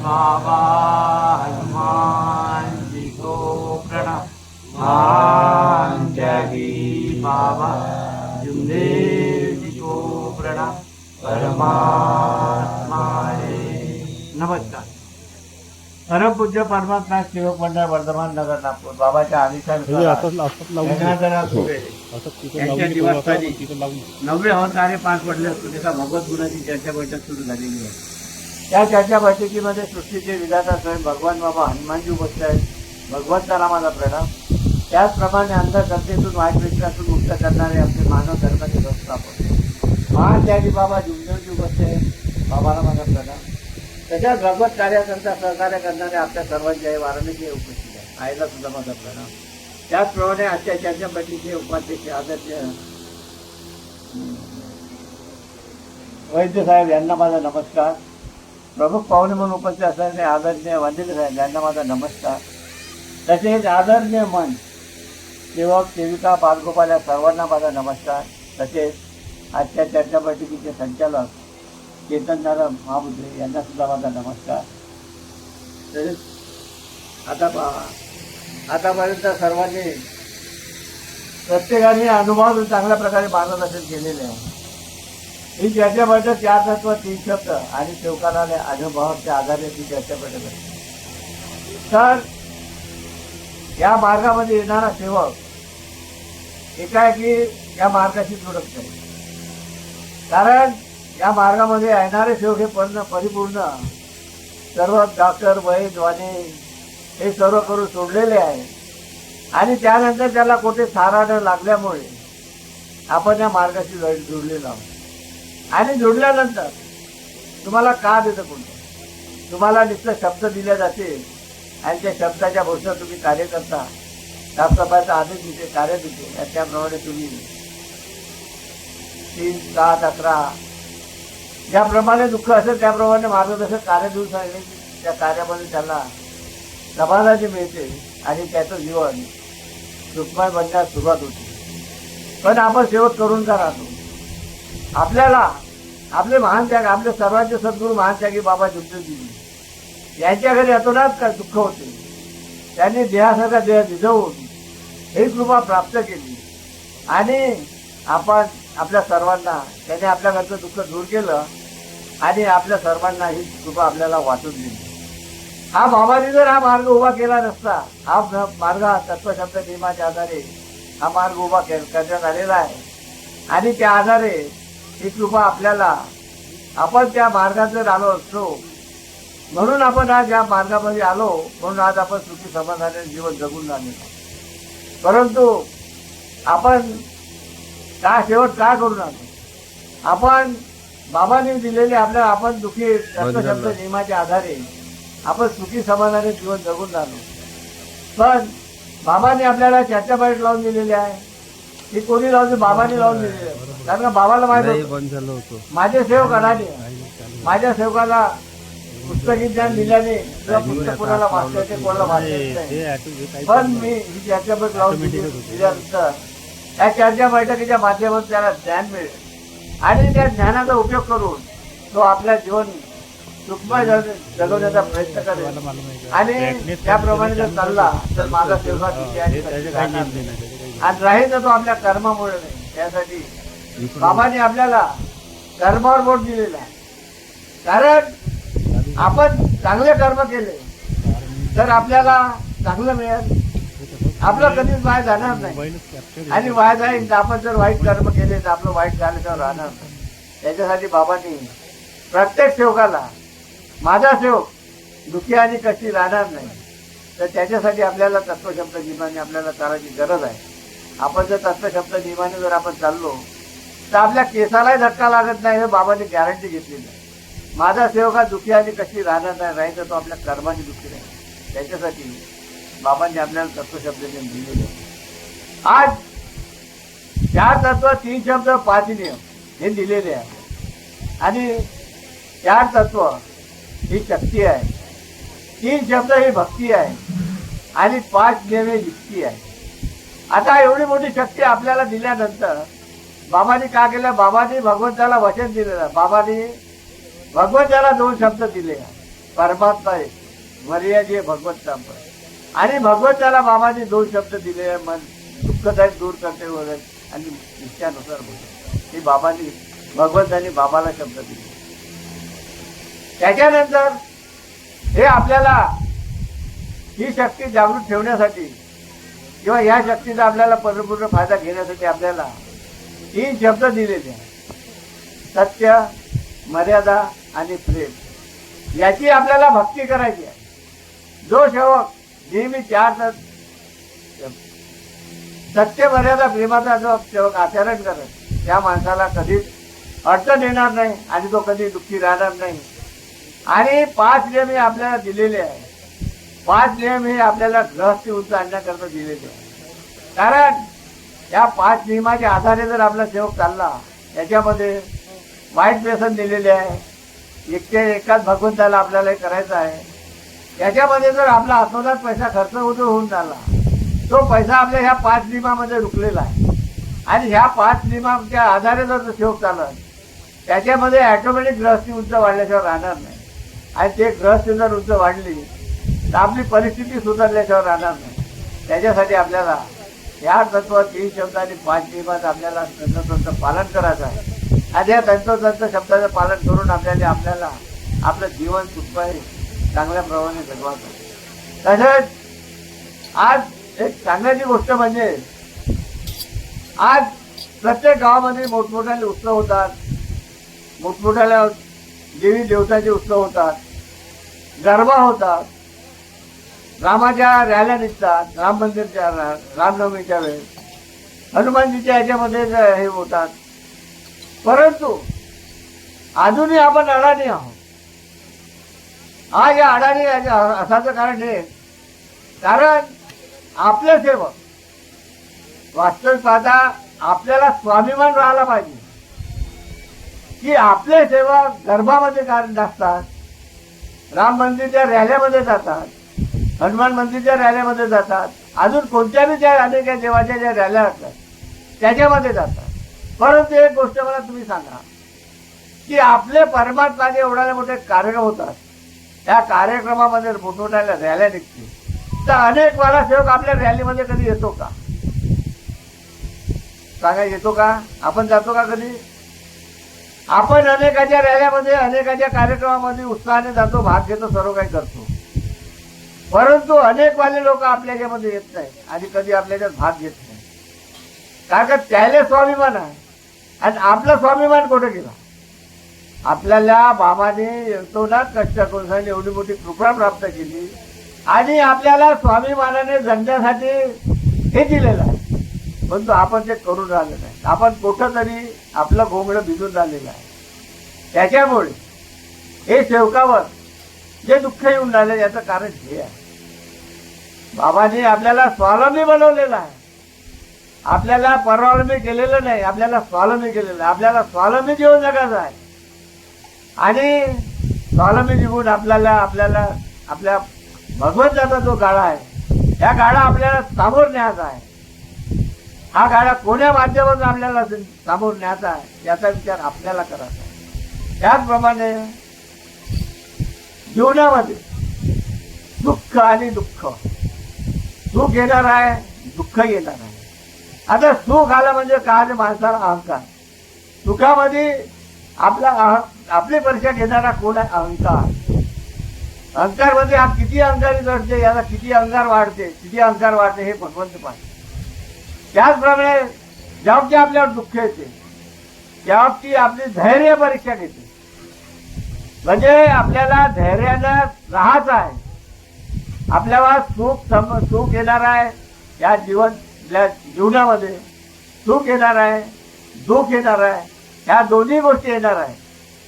बाबा हनुमान जी को प्रणाम मान त्यागी बाबा जुमदेव जी को प्रणाम परमात्मा नमस्कार। परमपूज्य परमात्मा सेवक मंडळ वर्धमान नगर नागपूर बाबाच्या आदिशान असंच असंच लावून गंगाधरा सुरे असंच तिथं यांच्या लावून दिवसस्थानी तिथं लावून नववे कार्य पार पडले असून एका भगवत गुणाची चर्चा बैठक सुरू झालेली आहे. त्या चर्चा बैठकीमध्ये सृष्टीचे विधाता स्वयं भगवान बाबा हनुमानजी उपस्थित आहेत. भगवंताला माझा प्रणाम. त्याचप्रमाणे अंधश्रद्धेतून वाईट विचारातून मुक्त करणारे आपले मानव धर्माचे व्यवस्थापक. महात्यागी बाबा जुमदेवजी उपस्थित आहेत. बाबाला माझा प्रणाम. त्याच्यात भगवत कार्याकरता सहकार्य करणारे आपल्या सर्वांचे आई वाराणसी उपस्थित आहे आईला सुद्धा माझा प्रणाम. त्याचप्रमाणे आजच्या चर्चा बैठकीचे उपाध्यक्ष आदर्श वैद्य साहेब यांना माझा नमस्कार. प्रमुख पाहुणे म्हणून उपस्थित असणारे आदरणीय वंदित साहेब यांना माझा नमस्कार. तसेच आदरणीय मन सेवक सेविका बालगोपाल या सर्वांना माझा नमस्कार. तसेच आजच्या चर्चा बैठकीचे संचालक चेतन नारायण महाबुद्रे यांना सुद्धा माझा नमस्कार. तसेच आता पहा आतापर्यंत सर्वांनी प्रत्येकाने अनुभव चांगल्या प्रकारे मार्गदर्शन केलेले आहे. ही चर्चा चार तत्व तीन शब्द आणि सेवकाला अनुभवाच्या आधारे ती चर्चा बैठक असते तर या मार्गामध्ये येणारा सेवक एकाएकी या मार्गाशी जोडत नाही. कारण या मार्गामध्ये येणारे सेवक हे पण परिपूर्ण सर्व डॉक्टर वैद वाणे हे सर्व करून सोडलेले आहे. आणि त्यानंतर त्याला कुठे सारा न लागल्यामुळे आपण या मार्गाशी जोडलेलो आहोत. आणि जोडल्यानंतर तुम्हाला का देतं कोणतं तुम्हाला नुसतं शब्द दिले जाते आणि त्या शब्दाच्या भोवत्या तुम्ही कार्य करता. साफसफाईचा आदेश देते कार्य देते. आणि त्याप्रमाणे तुम्ही तीन सात अकरा ज्याप्रमाणे दुःख असेल त्याप्रमाणे मार्गदर्शक कार्य देऊन सांगणे त्या कार्यामध्ये त्यांना समाधानी मिळते आणि त्याचं जीवन सुखमय बनण्यास सुरुवात होते. पण आपण शेवट करून का राहतो? आपल्याला आपले महान त्याग आपले सर्वांचे सद्गुरू महान त्यागी बाबा जुमदेवजी यांच्या घरी अतोनात का दुःख होते? त्यांनी देहासारखा देह झिजवून ही कृपा प्राप्त केली. आणि आपण आपल्या सर्वांना त्याने आपल्या घरचं दुःख दूर केलं आणि आपल्या सर्वांना ही कृपा आपल्याला वाटून दिली. हा बाबाने जर हा मार्ग उभा केला नसता हा मार्ग हा तत्वशब्द नियमाच्या आधारे हा मार्ग उभा के- करण्यात आलेला आहे. आणि त्या आधारे ही कृपा आपल्याला. आपण त्या मार्गात जर आलो असतो. म्हणून आपण आज या मार्गामध्ये आलो. म्हणून आज आपण सुखी समाधानाने जीवन जगून आहोत. परंतु आपण का शेवट का करून आलो आपण बाबांनी दिलेले आपल्याला आपण दुखी तत्वशब्द नियमाच्या आधारे आपण सुखी समाधानी जीवन जगून राहिलो. पण बाबांनी आपल्याला चर्चा बाईट लावून दिलेली आहे. ही कोणी लावून दिली? बाबांनी लावून कारण का बाबाला माहीत नाही होतं बंद झालं होतं माझे सेवक अडाणी आहे. काही नाही चालू. माझ्या सेवकाला पुस्तकी ज्ञान दिल्याने किंवा पुस्तक कोणाला वाचता येते कोणाला काही पण मी. ही चर्चा बैठक लावून. दिल्यानंतर या चर्चा बैठकीच्या माध्यमातून त्याला ज्ञान मिळेल आणि त्या ज्ञानाचा उपयोग करून तो आपल्या जीवन सुखमय जग- जगवण्याचा प्रयत्न करेल? आणि त्याप्रमाणे जर चालू चालला. तर माझा सेवक हे आणि आणि राहील तो आपल्या कर्मामुळे नाही त्यासाठी. बाबांनी आपल्याला कर्मावर बोट दिलेला आहे. कारण आपण चांगले कर्म केले तर आपल्याला चांगलं मिळेल. आपलं कधीच वाय जाणार नाही. आणि वाय जाईल तर आपण जर वाईट कर्म केले तर आपलं वाईट झालं तर राहणार नाही. त्याच्यासाठी बाबांनी प्रत्येक सेवकाला माझा सेवक दुखी आणि कशी राहणार नाही. तर त्याच्यासाठी आपल्याला तत्वशब्द नियमाने आपल्याला चालायची गरज आहे. आपण जर तत्व शब्द नियमाने जर आपण चाललो तर आपल्या केसालाही धक्का लागत नाही हे बाबांनी गॅरंटी घेतलेली आहे. माझा सेवका हा दुखी आणि कशी राहणार नाही राहील तर तो आपल्या कर्माने दुखी राहील. त्याच्यासाठी बाबांनी आपल्याला तत्वशब्द नियम दिलेले आज चार तत्व तीन शब्द पाच नियम हे दिलेले आहे आणि चार तत्व ही शक्ती आहे. तीन शब्द ही भक्ती आहे. आणि पाच नियम ही युक्ती आहे. आता एवढी मोठी शक्ती आपल्याला दिल्यानंतर बाबांनी का केलं? बाबांनी भगवंताला वचन दिलेलं. बाबांनी भगवंताला दोन शब्द दिले. परमात्मा एक मर्यादे भगवंता आणि भगवंताला बाबांनी दोन शब्द दिले. मन दुःखदायक दूर करते वगैरे आणि इच्छानुसार बोलते. हे बाबांनी भगवंतानी बाबाला शब्द दिले. त्याच्यानंतर हे आपल्याला ही शक्ती जागृत ठेवण्यासाठी किंवा या शक्तीचा आपल्याला परिपूर्ण फायदा घेण्यासाठी आपल्याला तीन शब्द दिलेले आहेत सत्य मर्यादा आणि प्रेम. याची आपल्याला भक्ती करायची आहे. जो सेवक नेहमी चार सत्य मर्यादा प्रेमाचा जो सेवक आचरण करत त्या माणसाला कधीच अडचण येणार नाही आणि तो कधी दुःखी राहणार नाही. आणि पाच नियम आपल्याला दिलेले आहे पाच नियम हे आपल्याला ग्रहस्थी उंच आणण्याकरता दिलेले. कारण या पाच नियमाच्या आधारे जर आपला सेवक चालला याच्यामध्ये वाईट व्यसन दिलेले आहे एकटे एकाच भगवंताला आपल्याला हे करायचं आहे याच्यामध्ये जर आपला आत्मदात पैसा खर्च होतो होऊन झाला तो पैसा आपल्या ह्या पाच नियमामध्ये रुकलेला आहे. आणि ह्या पाच नियमाच्या आधारे जर तो सेवक चालत त्याच्यामध्ये ॲटोमॅटिक ग्रहस्थी उंच वाढल्याशिवाय राहणार नाही. आणि ते ग्रहस्थी जर उंच वाढली तर आपली परिस्थिती सुधारल्याशिवाय राहणार नाही. त्याच्यासाठी आपल्याला या तत्व तीन शब्द आणि पाच नियमात आपल्याला तंतोतंत पालन करायचं आहे. आणि या तंत्रतंत शब्दाचं पालन करून आपल्याला आपल्याला आपलं जीवन सुखमय चांगल्या प्रमाणे जगवायचं तसेच आज एक सांगायची गोष्ट म्हणजे आज प्रत्येक गावामध्ये मोठमोठ्याले उत्सव होतात. मोठमोठ्याला देवी देवताचे उत्सव होतात. गरबा होतात. रामाच्या रॅल्या निघतात राम मंदिरच्या रामनवमीच्या वेळेस. हनुमानजीच्या ह्याच्यामध्ये हे होतात. परंतु अजूनही आपण अडाणी आहोत. हा या अडाणी याच्या- असाचं कारण हे. कारण आपलं सेवक वास्तविक पाहता आपल्याला स्वाभिमान राहिला पाहिजे. की आपले सेवक गर्भामध्ये कारण असतात राम मंदिरच्या रॅल्यामध्ये जातात हनुमान मंदिरच्या रॅल्यामध्ये जातात अजून कोणत्याही ज्या अनेक देवाच्या ज्या रॅल्या असतात त्याच्यामध्ये जातात. परंतु एक गोष्ट मला तुम्ही सांगा की आपले परमात्माचे एवढ्या मोठे कार्यक्रम होतात त्या कार्यक्रमामध्ये मोठमोठ्या रॅल्या निघतील. तर अनेक वाला सेवक आपल्या रॅलीमध्ये कधी येतो का? सांगा येतो का? आपण जातो का कधी? आपण अनेकाच्या रॅल्यामध्ये अनेकाच्या कार्यक्रमामध्ये उत्साहाने जातो भाग घेतो सर्व काही करतो. परंतु अनेक वाले लोक आपल्या याच्यामध्ये येत नाही आणि कधी आपल्याच्यात भाग घेत नाही. कारण का त्याला स्वाभिमान आहे. आणि आपला स्वाभिमान कुठे गेला? आपल्याला बाबाने येतो ना कष्ट करून एवढी मोठी कृपा प्राप्त केली आणि आपल्याला स्वाभिमानाने जगण्यासाठी हे दिलेलं आहे. परंतु आपण ते करून राहिलं नाही. आपण कुठं तरी आपलं घोंगडं भिजून राहिलेलं आहे. त्याच्यामुळे हे सेवकावर जे दुःख येऊन राहिले याचं कारण हे आहे. बाबाने आपल्याला स्वावलंबी बनवलेला आहे. आपल्याला परवालंबी केलेलं नाही आपल्याला स्वावलंबी केलेलं आहे. आपल्याला स्वावलंबी जीवन जगायचं आहे. आणि स्वावलंबी जीवन आपल्याला आपल्याला आपल्या भगवंताचा जो गाळा आहे या गाडा आपल्याला सामोर न्यायचा आहे. हा गाडा कोण्या माध्यमातून आपल्याला सामोर न्यायचा आहे याचा विचार आपल्याला करायचा आहे. त्याचप्रमाणे जीवनामध्ये दुःख आणि दुःख. सुख येणार आहे दुःख येणार आहे. आता सुख आलं म्हणजे काय माणसाला अहंकार. सुखामध्ये आपला अह- आपली परीक्षा घेणारा कोण आहे? अहंकार. अहंकार म्हणजे आज किती अंकारी घडते याला किती अंकार वाढते किती अंकार वाढते हे भगवंत पाहिजे त्याचप्रमाणे जेव्हा की आपल्यावर दुःख येते तेव्हा आपली धैर्य परीक्षा घेते. म्हणजे आपल्याला धैर्यानं राहायचं आहे. आपल्याला सुख सम सुख येणार आहे या जीवन जीवनामध्ये. सुख येणार आहे दुःख येणार आहे ह्या दोन्ही गोष्टी येणार आहे.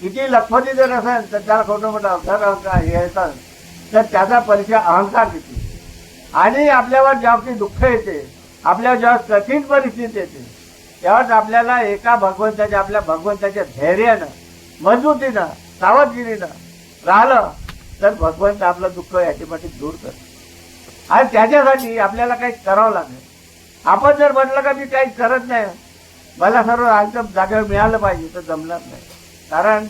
किती लखपती जर असेल तर त्याला खोटं मोठं अवसर अहंकार हे येतात तर त्याचा परिचय अहंकार देते आणि आपल्यावर जेव्हा दुःख येते आपल्या जेव्हा कठीण परिस्थिती येते तेव्हाच आपल्याला एका भगवंताच्या आपल्या भगवंताच्या धैर्यानं मजबूतीनं सावधगिरीनं राहिलं तर भगवंत आपलं दुःख याच्यापाठी दूर करतो आणि त्याच्यासाठी आपल्याला काही करावं लागेल. आपण जर म्हटलं का मी काही करत नाही मला सर्व एकदम जागेवर मिळालं पाहिजे तर जमणार नाही. कारण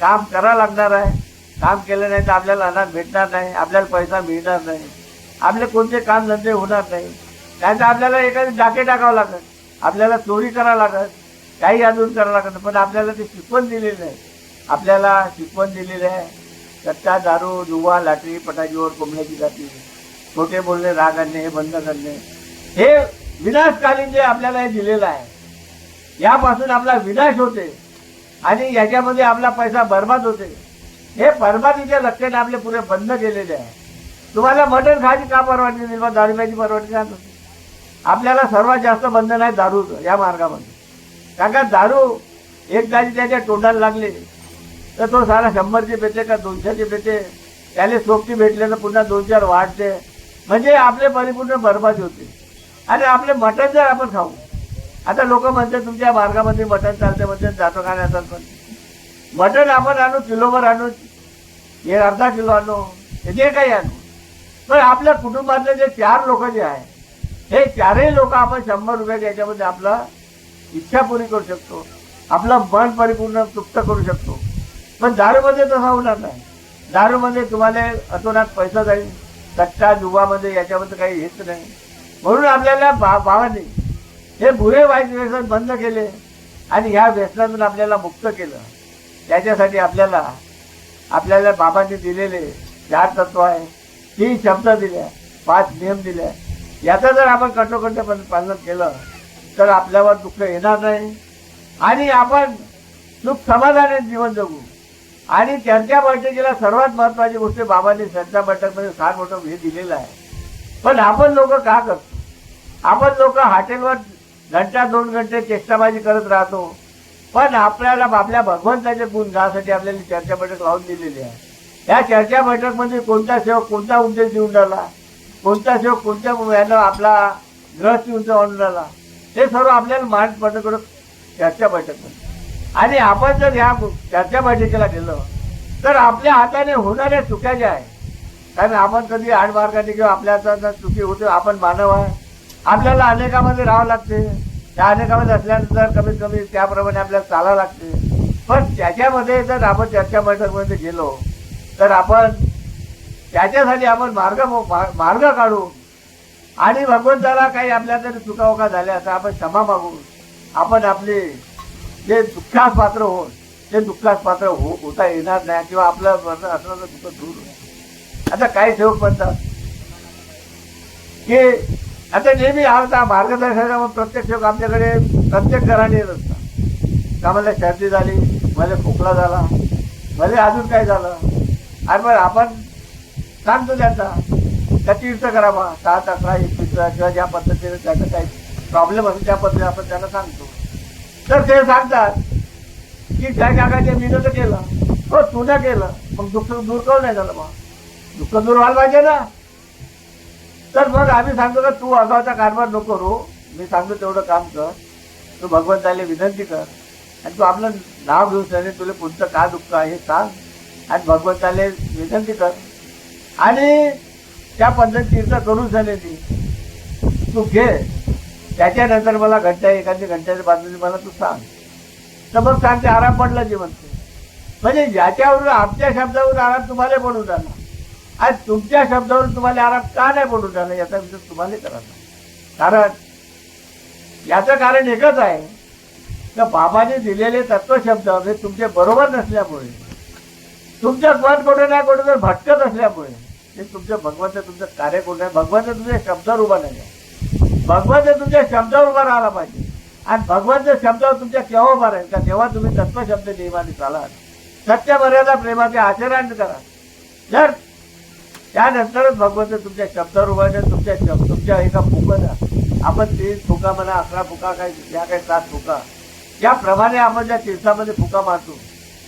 काम करावं लागणार आहे. काम केलं नाही तर आपल्याला अनाज भेटणार नाही आपल्याला पैसा मिळणार नाही. आपले कोणते काम धंदे होणार नाही. नाही तर आपल्याला एखादी डाके टाकावं लागत आपल्याला चोरी करावं लागत काही अजून करावं लागत पण आपल्याला ते शिकवण दिलेली नाही. आपल्याला शिकवण दिलेली आहे. सट्टा दारू जुवा लाटरी पटाजीवर कोंबड्याची जाती खोटे बोलणे राग आणणे हे बंद करणे हे विनाशकालीन जे आपल्याला हे दिलेलं आहे यापासून आपला विनाश होते आणि याच्यामध्ये आपला पैसा बर्बाद होते. हे बर्बादीच्या लक्षण आपले पुरे बंद केलेले आहे. तुम्हाला मटण खायची का परवानगी नाही? दारू प्यायची परवानगी का आपल्याला सर्वात जास्त बंधन आहे दारूचं या मार्गामध्ये. कारण का दारू एकदा त्याच्या तोंडाला लागले तर तो सारा शंभरचे पेटे का दोनशेचे भेटले? त्याला सोबती भेटले तर पुन्हा दोन चार वाढते. म्हणजे आपले परिपूर्ण बर्बाद होते. आणि आपले मटण जर आपण खाऊ. आता लोक म्हणते तुमच्या मार्गामध्ये मटण चालते म्हणते जातो का खाण्याचं पण मटण आपण आणू किलोवर आणू हे अर्धा किलो आणू हे जे काही आणू. पण आपल्या कुटुंबातले जे चार लोक जे आहे हे चारही लोक आपण शंभर रुपयाच्या याच्यामध्ये आपला इच्छा पुरी करू शकतो. आपलं मन परिपूर्ण तृप्त करू शकतो. पण दारूमध्ये तसा होणार नाही. दारूमध्ये तुम्हाला अतोनात पैसा जाईल. सट्टा जुबामध्ये याच्यामध्ये काही हेच नाही. म्हणून आपल्याला बा भावाने हे भुरे वाईट व्यसन बंद केले आणि ह्या व्यसनातून आपल्याला मुक्त केलं. त्याच्यासाठी आपल्याला आपल्याला बाबांनी दिलेले चार तत्व आहे. तीन शब्द दिल्या पाच नियम दिले याचं जर आपण कठोकठ्यापर्यंत पालन केलं तर आपल्यावर दुःख येणार नाही. आणि आपण सुख समाधाने जीवन जगू. आणि त्यांच्या बैठकीला सर्वात महत्वाची गोष्ट बाबांनी त्यांच्या बैठकमध्ये सार मोठं हे दिलेलं आहे. पण आपण लोक का करतो? आपण लोक हॉटेलवर घंटा दोन घंटे चेष्टाबाजी करत राहतो. पण आपल्याला आपल्या भगवंताचे गुण गासाठी आपल्याला चर्चा बैठक लावून दिलेली आहे. या चर्चा बैठकमध्ये कोणता सेवक कोणता उद्देश देऊन राहिला? कोणता सेवक कोणत्या यानं आपला ग्रह उंच आणून राहिला? ते सर्व आपल्याला मान पटकडं चर्चा बैठकमध्ये. आणि आपण जर ह्या चर्चा बैठकीला गेलो तर आपल्या हाताने होणाऱ्या चुक्या ज्या आहे कारण आपण कधी आडमार्गाने किंवा आपल्या हातानं चुकी होते आपण मानव आहे. आपल्याला अनेकामध्ये राहावं लागते. त्या अनेकामध्ये असल्यानंतर कमीत कमी त्याप्रमाणे आपल्याला चालावं लागते. पण त्याच्यामध्ये जर आपण चर्चा बैठकमध्ये गेलो तर आपण त्याच्यासाठी आपण मार्ग मार्ग काढू. आणि भगवंताला काही आपल्या जर चुकावका झाल्या तर आपण क्षमा मागू. आपण आपली जे दुःखास पात्र होऊन ते दुःखास पात्र हो होता येणार नाही किंवा आपलं मरण असलं तर दुःख दूर होईल. आता काही सेवक म्हणतात की आता नेहमी आता मार्गदर्शनामध्ये प्रत्येक सेवक आमच्याकडे प्रत्येक घराने येत असतात का मला सर्दी झाली मला खोकला झाला मला अजून काय झालं? आणि मग आपण सांगतो त्यांचा का तीर्थ करावा सात अकरा एकवीस किंवा ज्या पद्धतीने त्याचा काही प्रॉब्लेम असेल त्या पद्धतीने आपण त्यांना सांगतो. तर ते सांगतात की त्या काकाचे मी तर केलं. हो तुझं केलं. मग दुःख दूर करून नाही झालं मग. दुःख दूर व्हायला पाहिजे ना. तर मग आम्ही सांगतो का तू अगावचा कारभार नको करू. मी सांगतो तेवढं काम कर. तू भगवंताला विनंती कर. आणि तू आपलं नाव घेऊन सने तुला पुढचं का दुःख आहे हे सांग. आणि भगवंताला विनंती कर. आणि त्या पद्धती करून झाले ती तू घे. त्याच्यानंतर मला घंटा एखादी घंट्याच्या बाजूने मला तू सांग. तर मग सांगते आराम पडला म्हणते म्हणजे ज्याच्यावरून आमच्या शब्दावरून आराम तुम्हाला पडून राहिला आणि तुमच्या शब्दावरून तुम्हाला आराम का नाही पडून राहिला याचा विचार तुम्हाला करायचा कारण याचं कारण एकच आहे का बाबाने दिलेले तत्वशब्द हे तुमचे बरोबर नसल्यामुळे तुमचं मन कुठे नाही कुठे तर भटकत असल्यामुळे ते तुमचं भगवंत तुमचं कार्य कोण आहे? भगवंत तुमच्या शब्दावर उभा नाही आहे. भगवंत तुमच्या शब्दावर उभा राहिला पाहिजे. आणि भगवंत शब्दावर तुमच्या केव्हा उभा राहील का तेव्हा तुम्ही तत्वशब्द नियमाने चालाल सत्य मर्यादा प्रेमाचे आचरण करा. जर त्यानंतरच भगवंत तुमच्या शब्दावर उभा राहील तुमच्या शब्द तुमच्या एका फुकाला आपण तीन फुका म्हणा अकरा फुका काय ज्या काही सात फुका. ज्याप्रमाणे आपण ज्या तीर्थामध्ये फुका मारतो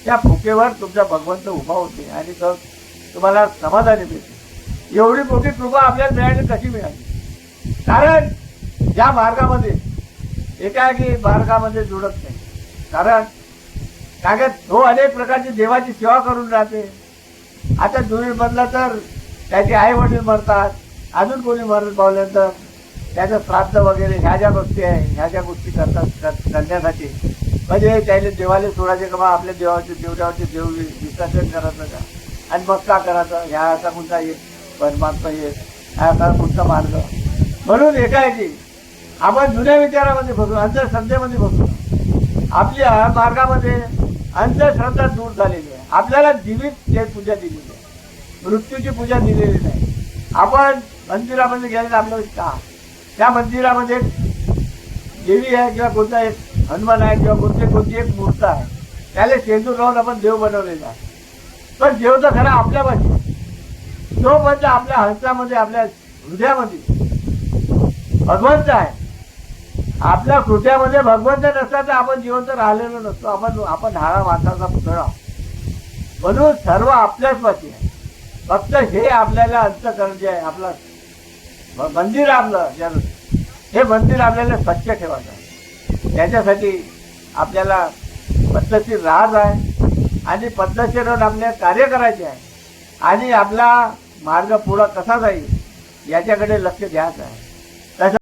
त्या फुकेवर तुमचा भगवंत उभा होते आणि तो तुम्हाला समाधानी मिळते एवढी मोठी कृपा आपल्याला मिळाली कशी मिळाली? कारण ज्या मार्गामध्ये एकाएकी मार्गामध्ये जुळत नाही. कारण कारण तो हो अनेक प्रकारची देवाची सेवा करून राहते. आता जुळी बनला तर त्याचे आई वडील मरतात अजून कोणी मरण पावल्यानंतर त्याचं श्राद्ध वगैरे ह्या ज्या गोष्टी आहे ह्या ज्या गोष्टी करतात कर- करण्यासाठी. म्हणजे त्याने देवाला सोडायचे का बा आपल्या देवाचे देवरावचे देव विसर्जन करायचं का? आणि मग का करायचं? ह्या असा कोणता येत परमात्मा येत ह्या असा कोणता मार्ग? म्हणून एकाएकी आपण जुन्या विचारामध्ये बसू अंधश्रद्धेमध्ये बसू आपल्या मार्गामध्ये अंधश्रद्धा दूर झालेली आहे. आपल्याला जीवित जे पूजा दिलेली आहे. मृत्यूची पूजा दिलेली नाही. आपण मंदिरामध्ये गेले आपल्याला का त्या मंदिरामध्ये देवी आहे किंवा कोणता एक हनुमान आहे किंवा कोणते कोणती एक मूर्त आहे. त्याला शेंदूर लावून आपण देव बनवलेला आहे. पण देव तर खरा आपल्यापाशी आहे. तो म्हणजे आपल्या हंसामध्ये आपल्या हृदयामध्ये. भगवंत आहे. आपल्या कृत्यामध्ये भगवंत नसता तर आपण जिवंत राहिलेलो नसतो. आपण आपण ढाळा माणसाचा पुतळा म्हणून सर्व आपल्याच पाशी आहे फक्त हे आपल्याला अंतकरण जे आहे. आपलं मंदिर आपलं ज्यानं हे मंदिर आपल्याला स्वच्छ ठेवायचं आहे. त्याच्यासाठी आपल्याला पद्धतशीर राहत आहे. आणि पद्धतशीर आपल्या कार्य करायचे आहे. आणि आपला मार्ग पुढं कसा जाईल याच्याकडे लक्ष द्यायचं आहे.